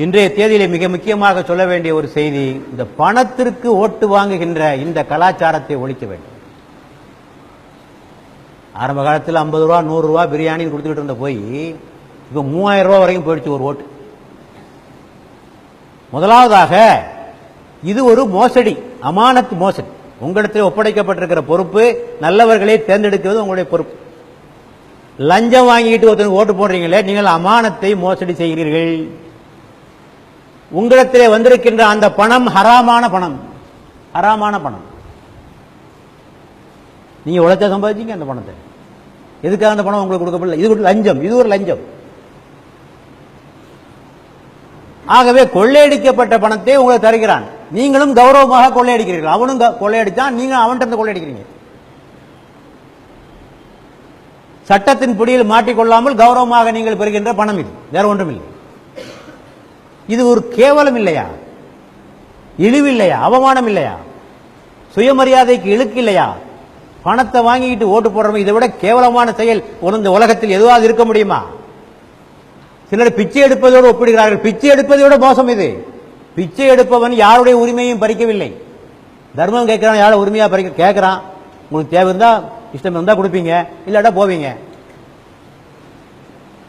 இன்றைய தேதியிலே மிக முக்கியமாக சொல்ல வேண்டிய ஒரு செய்தி இந்த பணத்திற்கு ஓட்டு வாங்குகின்ற இந்த கலாச்சாரத்தை ஒழிக்க வேண்டும். ஆரம்ப காலத்தில் ஐம்பது ரூபா நூறு ரூபா பிரியாணின்னு கொடுத்துக்கிட்டு இருந்த போய் இப்போ மூவாயிரம் ரூபா வரைக்கும் போயிடுச்சு ஒரு ஓட்டு. முதலாவதாக இது ஒரு மோசடி அமானத் மோசடி. உங்களிடத்தில் ஒப்படைக்கப்பட்டிருக்கிற பொறுப்பு நல்லவர்களை தேர்ந்தெடுக்கிறது உங்களுடைய பொறுப்பு. லஞ்சம் வாங்கிட்டு ஒருத்தருக்கு ஓட்டு போடுறீங்களே நீங்கள் அமானத்தை மோசடி செய்கிறீர்கள். உங்களிடத்திலே வந்திருக்கின்ற அந்த பணம் ஹராமான பணம். ஹராமான பணம். நீங்க உழைச்ச சம்பாதிச்சீங்க அந்த பணத்தை. எதுக்காக அந்த பணம் உங்களுக்கு கொடுக்கப்படல? இது ஒரு லஞ்சம். இது ஒரு லஞ்சம். ஆகவே கொள்ளையடிக்கப்பட்ட பணத்தை உங்களுக்கு தருகிறான். நீங்களும் கௌரவமாக கொள்ளையடிக்கிறீர்கள். அவனும் கொள்ளையடித்தான் கொள்ளையடிச்சான். நீங்க அவன்கிட்ட இருந்து கொள்ளையடிக்கிறீங்க. சட்டத்தின் பிடியில் மாட்டிக்கொள்ளாமல் கௌரவமாக நீங்கள் பெறுகின்ற பணம் இது. வேற ஒன்றும் இல்லை இது ஒரு கேவலம் இல்லையா? இழிவில்லையா அவமானம் இல்லையா? சுயமரியாதைக்கு இழுக்கு இல்லையா? பணத்தை வாங்கிக்கிட்டு ஓட்டு போடுறவங்க இதை விட கேவலமான செயல் ஒரு இந்த உலகத்தில் எதுவாக இருக்க முடியுமா? சிலர் பிச்சை எடுப்பதோடு ஒப்பிடுகிறார்கள். பிச்சை எடுப்பதை விட மோசம் இது. பிச்சை எடுப்பவன் யாருடைய உரிமையும் பறிக்கவில்லை. தர்மம் கேட்கிறான் யாரும் உரிமையா பறிக்க கேட்கிறான். உங்களுக்கு தேவை இருந்தா இஷ்டம் இருந்தா கொடுப்பீங்க. இல்லாட்டா போவீங்க.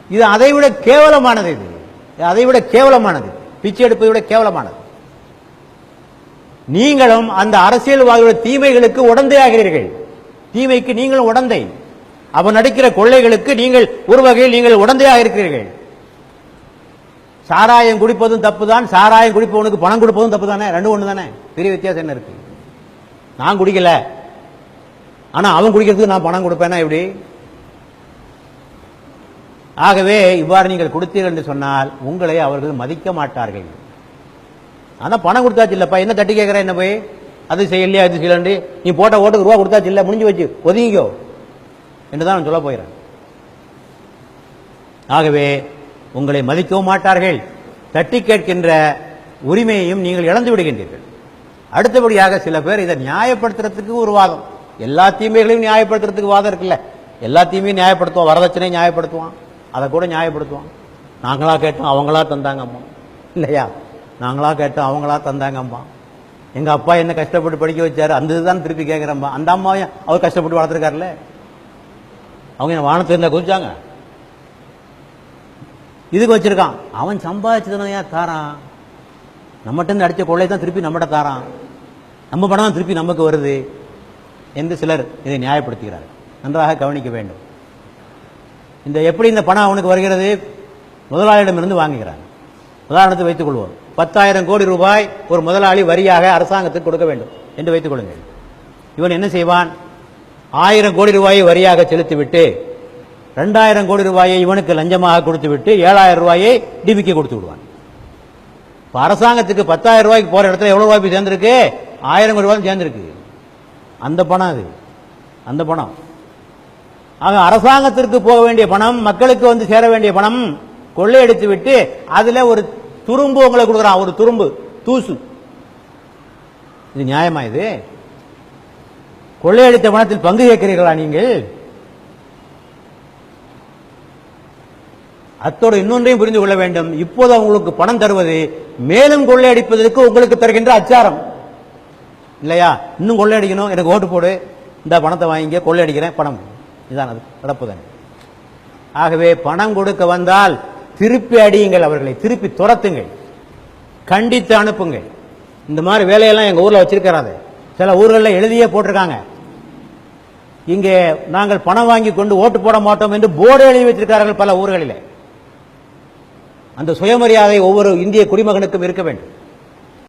இது அதை விட கேவலமானது இது. அதை விட கேவலமானது. பிச்சை எடுப்பதை விட கேவலமானது. நீங்களும் அந்த அரசியல்வாதியோட தீமைகளுக்கு உடந்தையாகிறீர்கள். தீமைக்கு நீங்களும் உடந்தை. அவன் நடிக்கிற கொள்ளைகளுக்கு நீங்கள் ஒரு வகையில் நீங்கள் உடந்தையாக இருக்கிறீர்கள். சாராயம் குடிப்பதும் தப்பு தான் சாராயம் குடிப்பவனுக்கு பணம் கொடுப்பதும் தப்பு தானே ரெண்டு ஒன்று தானே பெரிய வித்தியாசம் என்ன இருக்கு? நான் குடிக்கல. ஆனா அவன் குடிக்கிறதுக்கு நான் பணம் கொடுப்பேனா எப்படி? ஆகவே இவ்வாறு நீங்கள் கொடுத்தீர்கள் என்று சொன்னால் உங்களை அவர்கள் மதிக்க மாட்டார்கள். ஆனால் பணம் கொடுத்தாச்சு இல்லைப்பா. என்ன தட்டி கேட்கிற என்ன போய்? அது செய்யலையா இது செய்யலண்டு நீ போட்ட ஓட்டுக்கு ரூபா கொடுத்தாச்சு இல்லை முடிஞ்சு வச்சு ஒதுங்கிக்கோ. என்று தான் நான் சொல்ல போகிறேன். ஆகவே உங்களை மதிக்கவும் மாட்டார்கள். தட்டி கேட்கின்ற உரிமையையும் நீங்கள் இழந்து விடுகின்றீர்கள். அடுத்தபடியாக சில பேர் இதை நியாயப்படுத்துறதுக்கு ஒரு வாதம் எல்லா தீமைகளையும் நியாயப்படுத்துறதுக்கு வாதம் இருக்குல்ல. எல்லா தீமையும் நியாயப்படுத்துவான் வரதட்சணை நியாயப்படுத்துவான். அதை கூட நியாயப்படுத்துவான். நாங்களா கேட்டோம் அவங்களா தந்தாங்கம்மா. இல்லையா? நாங்களா கேட்டோம் அவங்களா தந்தாங்கம்மா. எங்க அப்பா என்ன கஷ்டப்பட்டு படிக்க வச்சாரு அந்த இதுதான் திருப்பி கேட்குறம்மா அந்த அம்மாவையும் அவர் கஷ்டப்பட்டு வளர்த்துருக்காருல்ல? அவங்க என்ன வானத்துல குதிச்சாங்க? இதுக்கு வச்சிருக்கான். அவன் சம்பாதிச்சதுனா தாரான்? நம்மகிட்ட இருந்து அடிச்ச கொள்ளை தான் திருப்பி நம்மகிட்ட தாரான். நம்ம பணம் தான் திருப்பி நமக்கு வருது. என்று சிலர் இதை நியாயப்படுத்துகிறார் நன்றாக கவனிக்க வேண்டும். இந்த எப்படி இந்த பணம் அவனுக்கு வருகிறது? முதலாளியிடமிருந்து வாங்குகிறான். உதாரணத்தை வைத்துக் கொள்வோம் பத்தாயிரம் கோடி ரூபாய் ஒரு முதலாளி வரியாக அரசாங்கத்துக்கு கொடுக்க வேண்டும் என்று வைத்துக் கொள்ளுங்கள் இவன் என்ன செய்வான்? ஆயிரம் கோடி ரூபாயை வரியாக செலுத்திவிட்டு ரெண்டாயிரம் கோடி ரூபாயை இவனுக்கு லஞ்சமாக கொடுத்துவிட்டு ஏழாயிரம் ரூபாயை டிபிக்கு கொடுத்து விடுவான். இப்போ அரசாங்கத்துக்கு பத்தாயிரம் ரூபாய்க்கு போகிற இடத்துல எவ்வளோ ரூபாய் போய் ஆயிரம் கோடி ரூபாய் சேர்ந்துருக்கு. அந்த பணம் அது. அந்த பணம். ஆக அரசாங்கத்திற்கு போக வேண்டிய பணம் மக்களுக்கு வந்து சேர வேண்டிய பணம் கொள்ளையடித்து விட்டு அதுல ஒரு துரும்பு உங்களை கொடுக்குறான். ஒரு துரும்பு தூசு. இது நியாயமா இது? கொள்ளையடித்த பணத்தில் பங்கு கேட்கிறீர்களா நீங்கள்? அத்தோடு இன்னொன்றையும் புரிந்து கொள்ள வேண்டும். இப்போது அவங்களுக்கு பணம் தருவது மேலும் கொள்ளையடிப்பதற்கு உங்களுக்கு தருகின்ற அச்சாரம். இல்லையா? இன்னும் கொள்ளையடிக்கணும். எனக்கு ஓட்டு போடு. இந்த பணத்தை வாங்கிக்க கொள்ளையடிக்கிறேன் பணம். இதுதான் அது நடப்புதானே. ஆகவே பணம் கொடுக்க வந்தால் திருப்பி அடியுங்கள் அவர்களை திருப்பி துரத்துங்கள். கண்டித்து அனுப்புங்கள். இந்த மாதிரி வேலையெல்லாம் எங்கள் ஊரில் வச்சிருக்கிறாங்க சில ஊர்களில் எழுதியே போட்டிருக்காங்க. இங்கே நாங்கள் பணம் வாங்கி கொண்டு ஓட்டு போட மாட்டோம் என்று போர்டு எழுதி வச்சிருக்கிறார்கள் பல ஊர்களில். அந்த சுயமரியாதை ஒவ்வொரு இந்திய குடிமகனுக்கும் இருக்க வேண்டும்.